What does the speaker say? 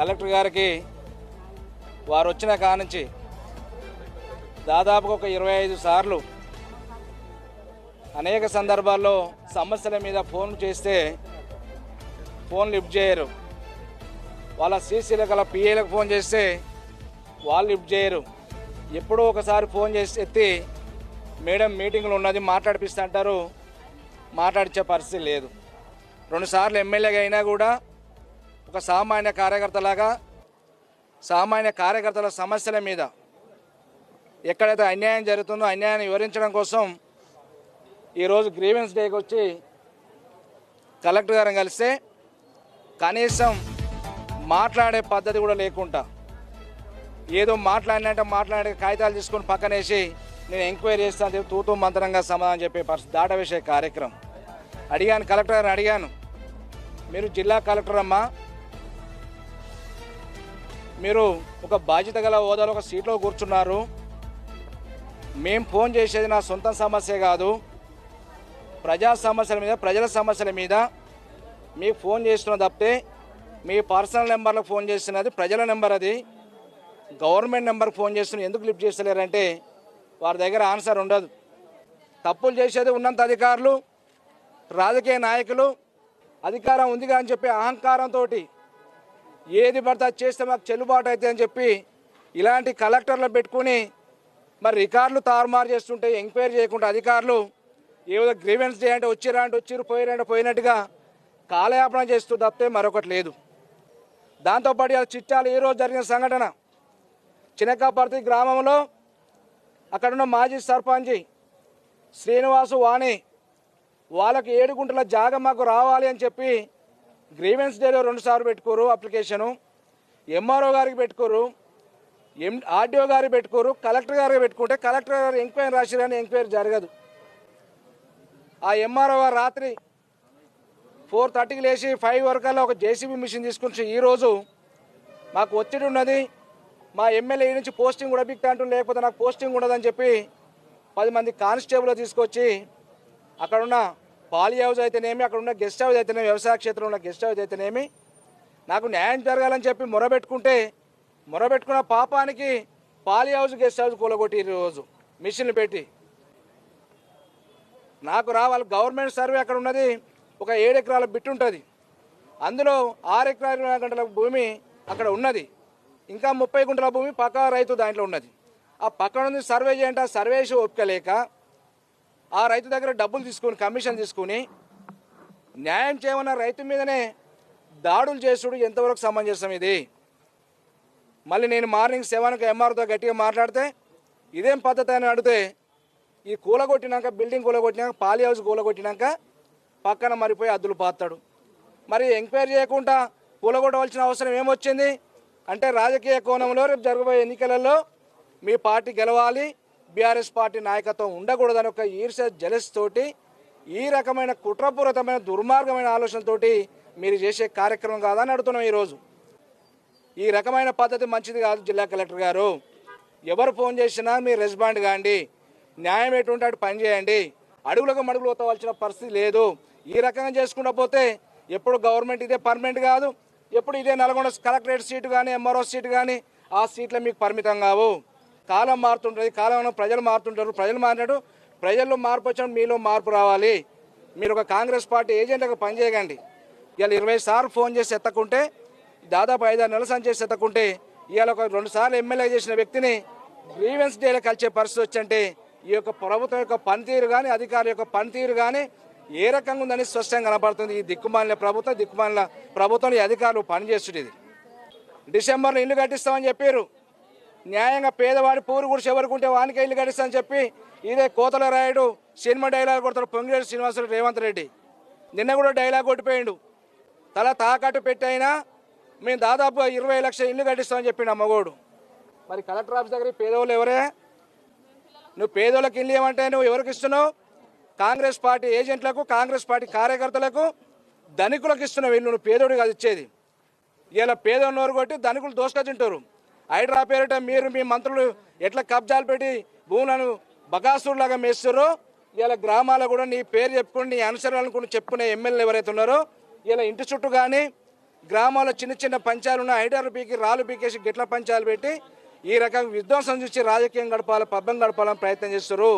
Collector గారికి వారు వచ్చిన కానుంచి దాదాపుగా ఒక ఇరవై ఐదు సార్లు అనేక సందర్భాల్లో సమస్యల మీద ఫోన్ చేస్తే ఫోన్ లిఫ్ట్ చేయరు. వాళ్ళ సీసీల గల పిఏలకు ఫోన్ చేస్తే వాళ్ళు లిఫ్ట్ చేయరు. ఎప్పుడో ఒకసారి ఫోన్ చేసి ఎత్తి మేడం మీటింగ్లో ఉన్నది మాట్లాడిపిస్తా అంటారు. మాట్లాడించే పరిస్థితి లేదు. రెండుసార్లు ఎమ్మెల్యేగా అయినా కూడా ఒక సామాన్య కార్యకర్తలాగా సామాన్య కార్యకర్తల సమస్యల మీద ఎక్కడైతే అన్యాయం జరుగుతుందో అన్యాయాన్ని వివరించడం కోసం ఈరోజు గ్రీవెన్స్ డేకి వచ్చి కలెక్టర్ గారిని కలిస్తే కనీసం మాట్లాడే పద్ధతి కూడా లేకుండా ఏదో మాట్లాడినంటే మాట్లాడే కాగితాలు తీసుకొని పక్కనేసి నేను ఎంక్వైరీ చేస్తాను చెప్పి తూతూ మంత్రంగా సమాధానం చెప్పే పరిస్థితి దాటవేసే కార్యక్రమం. అడిగాను కలెక్టర్ గారిని అడిగాను మీరు జిల్లా కలెక్టర్ అమ్మా మీరు ఒక బాధ్యత గల హోదాలో ఒక సీట్లో కూర్చున్నారు. మేము ఫోన్ చేసేది నా సొంత సమస్య కాదు. ప్రజా సమస్యల మీద ప్రజల సమస్యల మీద మీకు ఫోన్ చేస్తున్న తప్పితే మీ పర్సనల్ నెంబర్లకు ఫోన్ చేస్తున్నది ప్రజల నెంబర్ అది. గవర్నమెంట్ నెంబర్కి ఫోన్ చేస్తున్న ఎందుకు లిఫ్ట్ చేస్తలేరంటే వారి దగ్గర ఆన్సర్ ఉండదు. తప్పులు చేసేది ఉన్నంత అధికారులు రాజకీయ నాయకులు అధికారం ఉందిగా అని చెప్పి అహంకారంతో ఏది పడితే అది చేస్తే మాకు చెల్లుబాటు అయితే అని చెప్పి ఇలాంటి కలెక్టర్లు పెట్టుకుని మరి రికార్డులు తారుమారు చేస్తుంటే ఎంక్వైరీ చేయకుండా అధికారులు ఏదో గ్రీవెన్స్ చేయంటే వచ్చిరంటే వచ్చిరా అంటే వచ్చిరు పోయిరంటే పోయినట్టుగా కాలయాపన చేస్తూ తప్పితే మరొకటి లేదు. దాంతోపాటు ఇలా చిట్టాలు ఈరోజు రోజు జరిగిన సంఘటన. చినకాపర్తి గ్రామంలో అక్కడున్న మాజీ సర్పంచి శ్రీనివాసు వాణి వాళ్ళకి ఏడు గుంటల జాగ మాకు రావాలి అని చెప్పి గ్రీవెన్స్ డేలో రెండు సార్లు పెట్టుకోరు అప్లికేషను. ఎంఆర్ఓ గారికి పెట్టుకోరు. ఎం ఆర్డీఓ గారు పెట్టుకోరు. కలెక్టర్ గారికి పెట్టుకుంటే కలెక్టర్ గారు ఎంక్వైరీ రాసిరని ఎంక్వైరీ జరగదు. ఆ ఎంఆర్ఓ గారు రాత్రి ఫోర్ థర్టీకి లేచి ఫైవ్ వరకల్లా ఒక జేసీబీ మిషన్ తీసుకుని ఈరోజు మాకు ఒత్తిడి ఉన్నది. మా ఎమ్మెల్యే నుంచి పోస్టింగ్ కూడా బిక్తా అంటూ లేకపోతే నాకు పోస్టింగ్ ఉండదని చెప్పి పది మంది కానిస్టేబుల్ తీసుకొచ్చి అక్కడున్న పాలి హౌస్ అయితేనేమి అక్కడ ఉన్న గెస్ట్ హౌస్ అయితేనేమి వ్యవసాయ క్షేత్రంలో ఉన్న గెస్ట్ హౌస్ అయితేనేమి నాకు న్యాయం జరగాలని చెప్పి మొరబెట్టుకుంటే మొరబెట్టుకున్న పాపానికి పాలి హౌస్ గెస్ట్ హౌస్ కూలగొట్టి ఈరోజు మిషన్లు పెట్టి. నాకు రావాలి గవర్నమెంట్ సర్వే అక్కడ ఉన్నది ఒక ఏడు ఎకరాల బిట్ ఉంటుంది. అందులో ఆరు ఎకరాల గంటల భూమి అక్కడ ఉన్నది. ఇంకా ముప్పై గుంటల భూమి పక్క రైతు దాంట్లో ఉన్నది. ఆ పక్కన ఉంది సర్వే చేయంటే ఆ సర్వే ఒప్పుకోలేక ఆ రైతు దగ్గర డబ్బులు తీసుకొని కమిషన్ తీసుకుని న్యాయం చేయమన్న రైతు మీదనే దాడులు చేసుడు ఎంతవరకు సమంజసం ఇది? మళ్ళీ నేను మార్నింగ్ సెవెన్కి ఎంఆర్తో గట్టిగా మాట్లాడితే ఇదేం పద్ధతి అని అడిగితే ఈ కూలగొట్టినాక బిల్డింగ్ కూలగొట్టినాక పాలి హౌస్ కూలగొట్టినాక పక్కన మరిపోయి అద్దులు పాతాడు. మరి ఎంక్వైరీ చేయకుండా కూలగొట్టవలసిన అవసరం ఏమొచ్చింది? అంటే రాజకీయ కోణంలో రేపు జరగబోయే ఎన్నికలలో మీ పార్టీ గెలవాలి బీఆర్ఎస్ పార్టీ నాయకత్వం ఉండకూడదని ఒక ఈర్ష జలస్ తోటి ఈ రకమైన కుట్రపూరితమైన దుర్మార్గమైన ఆలోచనతోటి మీరు చేసే కార్యక్రమం కాదని అడుగుతున్నాం ఈరోజు. ఈ రకమైన పద్ధతి మంచిది కాదు జిల్లా కలెక్టర్ గారు. ఎవరు ఫోన్ చేసినా మీరు రెస్పాండ్ కాండి. న్యాయం ఎటువంటి అటు పని చేయండి. అడుగులకు మడుగులు పోతవలసిన పరిస్థితి లేదు. ఈ రకంగా చేసుకుంటా పోతే ఎప్పుడు గవర్నమెంట్ ఇదే పర్మనెంట్ కాదు. ఎప్పుడు ఇదే నల్గొండ కలెక్టరేట్ సీటు కానీ ఎంఆర్ఓ సీటు కానీ ఆ సీట్లు మీకు పరిమితం కావు. కాలం మారుతుంటుంది కాలంలో ప్రజలు మారుతుంటారు. ప్రజలు మారినట్టు ప్రజల్లో మార్పు వచ్చినప్పుడు మీలో మార్పు రావాలి. మీరు ఒక కాంగ్రెస్ పార్టీ ఏజెంట్లకు పనిచేయకండి ఇవాళ ఇరవై సార్లు ఫోన్ చేసి ఎత్తకుంటే దాదాపు ఐదారు నెలల సంచి చేసి ఎత్తకుంటే ఇవాళ ఒక రెండు సార్లు ఎమ్మెల్యే చేసిన వ్యక్తిని గ్రీవెన్స్ డేలో కలిసే పరిస్థితి వచ్చంటే ఈ యొక్క ప్రభుత్వం యొక్క పనితీరు కానీ అధికారుల యొక్క పనితీరు కానీ ఏ రకంగా ఉందని స్పష్టంగా కనపడుతుంది. ఈ దిక్కుమాలిన ప్రభుత్వం దిక్కుమాలిన ప్రభుత్వం ఈ అధికారులు పనిచేస్తుంది డిసెంబర్లో ఇల్లు కట్టిస్తామని చెప్పారు. న్యాయంగా పేదవాడి పూరు గుడిసి ఎవరికి ఉంటే వానికే ఇల్లు కట్టిస్తామని చెప్పి ఇదే కోతల రాయుడు సినిమా డైలాగ్ కొడతాడు పొంగిరెడ్డి శ్రీనివాసులు రేవంత్ రెడ్డి. నిన్న కూడా డైలాగ్ కొట్టిపోయిండు. తల తాకట్టు పెట్టైనా మేము దాదాపు ఇరవై లక్షల ఇల్లు కట్టిస్తామని చెప్పిండు అమ్మగోడు మరి కలెక్టర్ ఆఫీస్ దగ్గర పేదవాళ్ళు ఎవరే? నువ్వు పేదోళ్ళకి ఇల్లు ఏమంటే నువ్వు ఎవరికి ఇస్తున్నావు? కాంగ్రెస్ పార్టీ ఏజెంట్లకు కాంగ్రెస్ పార్టీ కార్యకర్తలకు ధనికులకు ఇస్తున్నావు ఇల్లు. నువ్వు పేదోడు కాదు ఇచ్చేది. ఇలా పేదోళ్ళు నోరు కొట్టి ధనికులు దోసుకొచ్చింటారు తింటారు. హైడ్రా పేరిట మీరు మీ మంత్రులు ఎట్లా కబ్జాలు పెట్టి భూములను బకాసురులాగా మేస్తారో ఇలా గ్రామాల్లో కూడా నీ పేరు చెప్పుకుని నీ అనుసరాలనుకుని కూడా చెప్పుకునే ఎమ్మెల్యేలు ఎవరైతే ఉన్నారో ఇలా ఇంటి చుట్టూ కానీ గ్రామాల్లో చిన్న చిన్న పంచాలు ఉన్న ఐదారు పీకి రాళ్ళు పీకేసి గిట్ల పంచాలు పెట్టి ఈ రకంగా విధ్వంసం చూసి రాజకీయం గడపాలి పబ్బం గడపాలని ప్రయత్నం చేస్తారు.